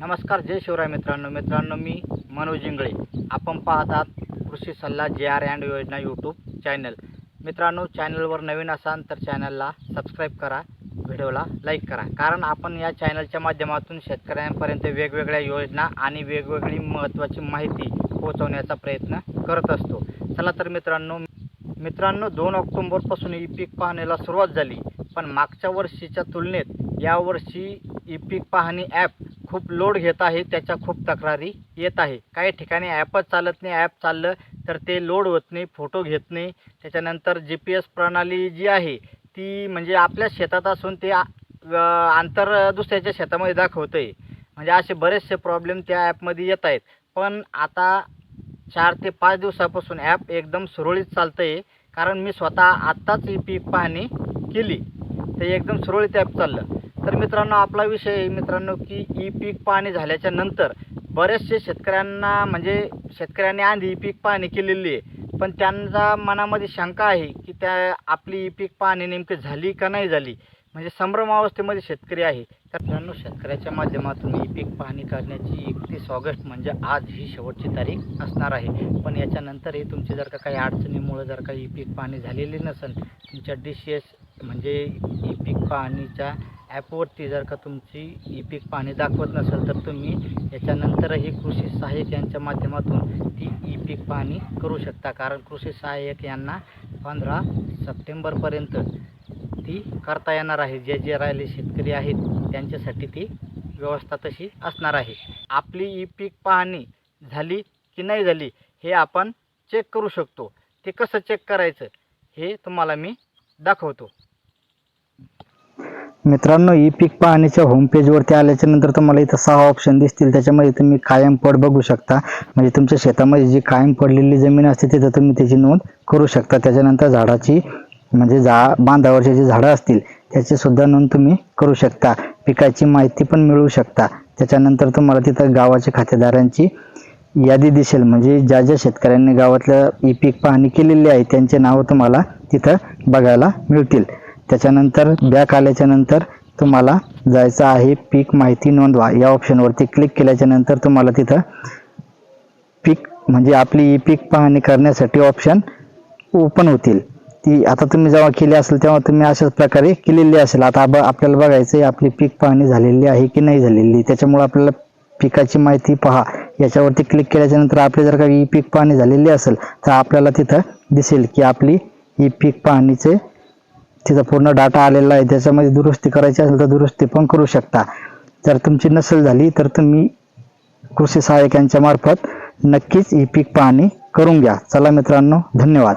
नमस्कार जय शिवराय मित्रांनो. मित्रांनो मी मनोज इंगळे. आपण पाहतात कृषी सल्ला जे आर अँड योजना यूट्यूब चॅनल मित्रांनो चॅनलवर नवीन असाल तर चॅनलला सबस्क्राईब करा व्हिडिओला लाईक करा. कारण आपण या चॅनलच्या माध्यमातून शेतकऱ्यांपर्यंत वेगवेगळ्या योजना आणि वेगवेगळी महत्त्वाची माहिती पोहोचवण्याचा प्रयत्न करत असतो. चला तर मित्रांनो मित्रांनो दोन ऑक्टोंबरपासून ई पीक पाहण्याला सुरुवात झाली. पण मागच्या वर्षीच्या तुलनेत यावर्षी ई पीक पाहणी ॲप खूप लोड घेत आहे त्याच्या खूप तक्रारी येत आहे. काही ठिकाणी ॲपच चालत नाही ॲप चाललं तर ते लोड होत नाही फोटो घेत नाही. त्याच्यानंतर जी पी एस प्रणाली जी आहे ती म्हणजे आपल्या शेतात असून ते आंतर अंतर दुसऱ्याच्या शेतामध्ये दाखवतं आहे म्हणजे असे बरेचसे प्रॉब्लेम त्या ॲपमध्ये येत आहेत. पण आता चार ते पाच दिवसापासून ॲप एकदम सुरळीत चालतं आहे कारण मी स्वतः आत्ताच ई पीक पाहणी केली. ते एकदम सुरळीत ॲप चाललं. तर मित्रांनो आपला विषय मित्रांनो की ई पीक पाहणी झाल्याच्यानंतर बरेचसे शेतकऱ्यांना म्हणजे शेतकऱ्यांनी आधी ई पीक पाहणी केलेली आहे. पण त्यांचा मनामध्ये शंका आहे की त्या आपली ई पीक पाहणी नेमकी झाली का नाही झाली? म्हणजे संभ्रम अवस्थेमध्ये शेतकरी आहे. तर मित्रांनो शेतकऱ्याच्या माध्यमातून ई पीक पाहणी करण्याची एकतीस ऑगस्ट म्हणजे आज ही शेवटची तारीख असणार आहे. पण याच्यानंतरही तुमची जर का काही अडचणीमुळे जर का ई पीक पाहणी झालेली नसेल तुमच्या डी सी एस म्हणजे ई पीक पाहणीच्या ॲपवरती जर का तुमची ई पीक पाहणी दाखवत नसेल तर तुम्ही याच्यानंतरही कृषी सहाय्यक यांच्या माध्यमातून ती ई पीक पाहणी करू शकता. कारण कृषी सहाय्यक यांना पंधरा सप्टेंबरपर्यंत ती करता येणार आहे. जे जे राहिले शेतकरी आहेत त्यांच्यासाठी ती व्यवस्था तशी असणार आहे. आपली ई पीक पाहणी झाली की नाही झाली हे आपण चेक करू शकतो. ते कसं चेक करायचं हे तुम्हाला मी दाखवतो. मित्रांनो ई पीक पाहणीच्या होमपेजवरती आल्याच्यानंतर आल्याच्यानंतर तुम्हाला इथं सहा ऑप्शन दिसतील. त्याच्यामध्ये तुम्ही कायम पड बघू शकता. म्हणजे तुमच्या शेतामध्ये जी कायम पडलेली जमीन असते तिथं तुम्ही त्याची नोंद करू शकता. त्याच्यानंतर झाडाची म्हणजे झा बांधावरचे जे झाडं असतील त्याची सुद्धा नोंद तुम्ही करू शकता. पिकाची माहिती पण मिळवू शकता. त्याच्यानंतर तुम्हाला तिथं गावाच्या खातेदारांची यादी दिसेल. म्हणजे ज्या ज्या शेतकऱ्यांनी गावातलं ई पीक पाहणी केलेली आहे त्यांचे नावं तुम्हाला तिथं बघायला मिळतील. त्याच्यानंतर बॅक आल्याच्यानंतर तुम्हाला जायचं आहे पीक माहिती नोंदवा. या ऑप्शनवरती क्लिक केल्याच्यानंतर तुम्हाला तिथं पीक म्हणजे आपली ई पीक पाहणी करण्यासाठी ऑप्शन ओपन होतील. ती आता तुम्ही जेव्हा केली असेल तेव्हा तुम्ही अशाच प्रकारे केलेली असेल. आता ब आपल्याला बघायचं आहे आपली पीक पाहणी झालेली आहे की नाही झालेली. त्याच्यामुळे आपल्याला पिकाची माहिती पहा. याच्यावरती क्लिक केल्याच्यानंतर आपली जर का ई पीक पाहणी झालेली असेल तर आपल्याला तिथं दिसेल की आपली ई पीक पाहणीचे तिथं पूर्ण डाटा आलेला आहे. त्याच्यामध्ये दुरुस्ती करायची असेल तर दुरुस्ती पण करू शकता. जर तुमची नसेल झाली तर तुम्ही कृषी सहाय्यकांच्या मार्फत नक्कीच ही पीक पाहणी करून घ्या. चला मित्रांनो धन्यवाद.